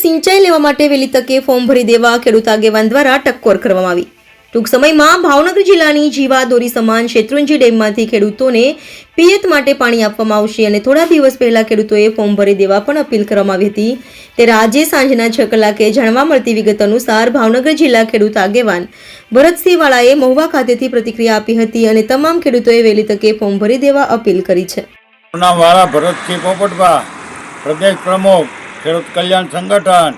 સિંચાઈ લેવા માટે વહેલી તકે ફોર્મ ભરી દેવા ખેડૂત આગેવાન દ્વારા ટકોર કરવામાં આવી. ટૂંક સમયમાં ભાવનગર જિલ્લાની જીવાદોરી સમાન શેત્રુંજી ડેમમાંથી ખેડૂતોને પિયત માટે પાણી આપવામાં આવશે અને થોડા દિવસ પહેલા ખેડૂતોએ ફોર્મ ભરી દેવા પણ અપીલ કરવામાં આવી હતી. ત્યારે આજે સાંજના છ કલાકે જાણવા મળતી વિગત અનુસાર ભાવનગર જિલ્લા ખેડૂત આગેવાન ભરતસિંહ વાળાએ મહુવા ખાતેથી પ્રતિક્રિયા આપી હતી અને તમામ ખેડૂતોએ વહેલી તકે ફોર્મ ભરી દેવા અપીલ કરી છે. પ્રદેશ પ્રમુખ. ખેડૂત કલ્યાણ સંગઠન.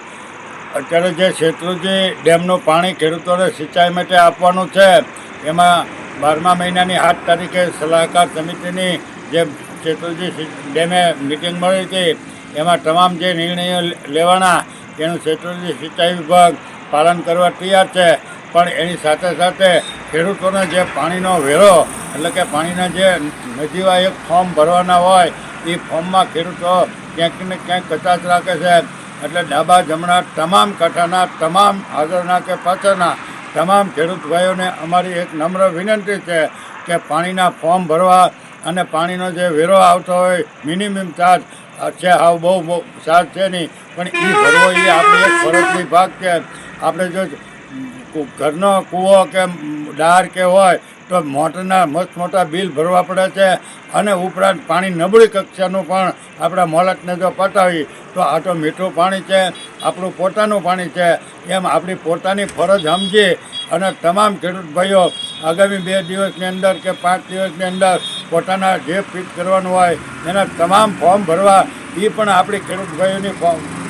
અત્યારે જે શેત્રુજી ડેમનું પાણી ખેડૂતોને સિંચાઈ માટે આપવાનું છે, એમાં બારમા મહિનાની આઠ તારીખે સલાહકાર સમિતિની જે શેત્રુજી ડેમે મિટિંગ મળી હતી, એમાં તમામ જે નિર્ણયો લેવાના એનું શેત્રુજી સિંચાઈ વિભાગ પાલન કરવા તૈયાર છે. પણ એની સાથે સાથે ખેડૂતોને જે પાણીનો વેરો, એટલે કે પાણીના જે નજીવા એક ફોર્મ ભરવાના હોય એ ફોર્મમાં ખેડૂતો ક્યાંક ને ક્યાંક કચાશ રાખે છે. એટલે ડાબા જમણા તમામ કાંઠાના, તમામ આગળના કે પાછળના તમામ ખેડૂત ભાઈઓને અમારી એક નમ્ર વિનંતી છે કે પાણીના ફોર્મ ભરવા અને પાણીનો જે વેરો આવતો હોય મિનિમમ ચાર્જ છે, હાવ બહુ બહુ ચાર્જ છે નહીં, પણ એ ભરવો એ આપણે એક ફરજની ભાગ છે. આપણે જો ઘરનો કૂવો કે ડાર કે હોય તો મોટરના મસ્ત મોટા બિલ ભરવા પડે છે અને ઉપરાંત પાણી નબળી કક્ષાનું પણ આપણા મોલકને જો પટાવી, તો આ તો મીઠું પાણી છે, આપણું પોતાનું પાણી છે. એમ આપણી પોતાની ફરજ સમજી અને તમામ ખેડૂત ભાઈઓ આગામી બે દિવસની અંદર કે પાંચ દિવસની અંદર પોતાના જે ફિટ કરવાનું હોય, એના તમામ ફોર્મ ભરવા એ પણ આપણી ખેડૂત ભાઈઓની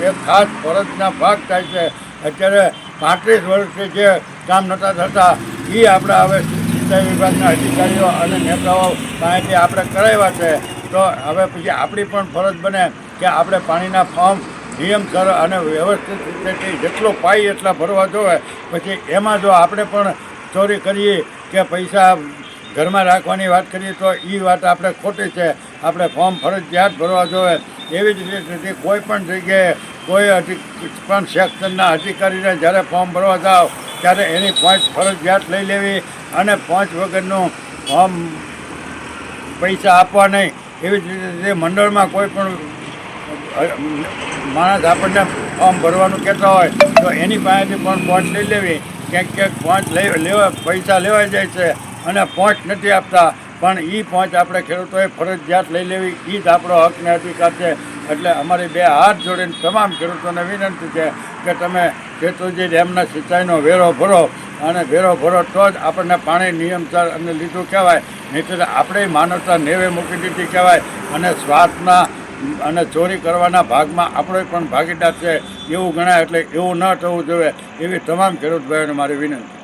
એક ખાસ ફરજના ભાગ થાય છે. અત્યારે પાંત્રીસ વર્ષથી જે કામ નહોતા થતા એ આપણે હવે સિંચાઈ વિભાગના અધિકારીઓ અને નેતાઓ પાસેથી આપણે કરાવ્યા છે. તો હવે પછી આપણી પણ ફરજ બને કે આપણે પાણીના ફોર્મ નિયમસર અને વ્યવસ્થિત રીતે જેટલો પાઈ એટલા ભરવા જોવે પછી એમાં જો આપણે પણ ચોરી કરીએ કે પૈસા ઘરમાં રાખવાની વાત કરીએ તો એ વાત આપણે ખોટી છે. આપણે ફોર્મ ફરજિયાત ભરવા જોઈએ. એવી જ રીતે કોઈ પણ જગ્યાએ કોઈ અધિક પણ સેક્શનના અધિકારીને જ્યારે ફોર્મ ભરવા જાઓ ત્યારે એની પાંચ ફરજિયાત લઈ લેવી અને પહોંચ વગરનું ફોર્મ પૈસા આપવા નહીં. એવી જ રીતે મંડળમાં કોઈ પણ માણસ આપણને ફોર્મ ભરવાનું કહેતા હોય, તો એની પાસેથી પણ પાંચ લઈ લેવી. ક્યાંક ક્યાંક પાંચ લઈ, લેવા, પૈસા લેવાઈ જાય છે અને પહોંચ નથી આપતા. પણ એ પાંચ આપણે ખેડૂતોએ ફરજિયાત લઈ લેવી. એ જ આપણો હક ને અધિકાર છે. એટલે અમારી બે હાથ જોડીને તમામ ખેડૂતોને વિનંતી છે કે તમે ખેતુજી ડેમના સિંચાઈનો વેરો ભરો અને વેરો ભરો તો જ આપણને પાણી નિયમસર અને લીધું કહેવાય. નહીં આપણે માનવતા નેવે મૂકી દીધી કહેવાય અને સ્વાર્થના અને ચોરી કરવાના ભાગમાં આપણો પણ ભાગીદાર છે એવું ગણાય એટલે એવું ન થવું જોઈએ એવી તમામ ખેડૂત ભાઈઓને મારી વિનંતી.